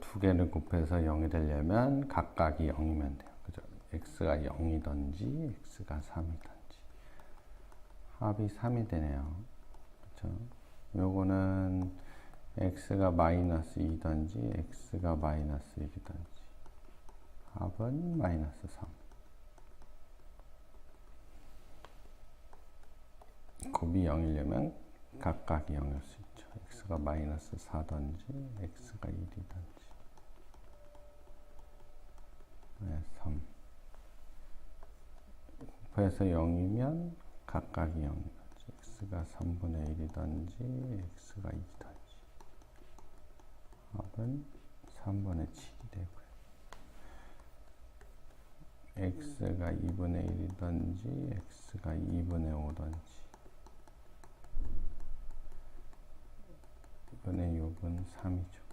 두 개를 곱해서 0이 되려면 각각이 0이면 돼요. 그죠? x가 0이든지 x가 3이든지 합이 3이 되네요. 그죠? 요거는 x가 마이너스 2든지 x가 마이너스 1이든지 합은 마이너스 3 곱이 0이려면 각각이 0일 수 있죠. X가 마이너스 4든지 x가 1이든지. 네, 3 곱해서 0이면 각각이 0이든지 x가 3분의 1이든지 x가 2든지. 합은 3분의 7이 되고요. x가 2분의 1이든지 x가 2분의 5든지 이번에 6은 3이죠.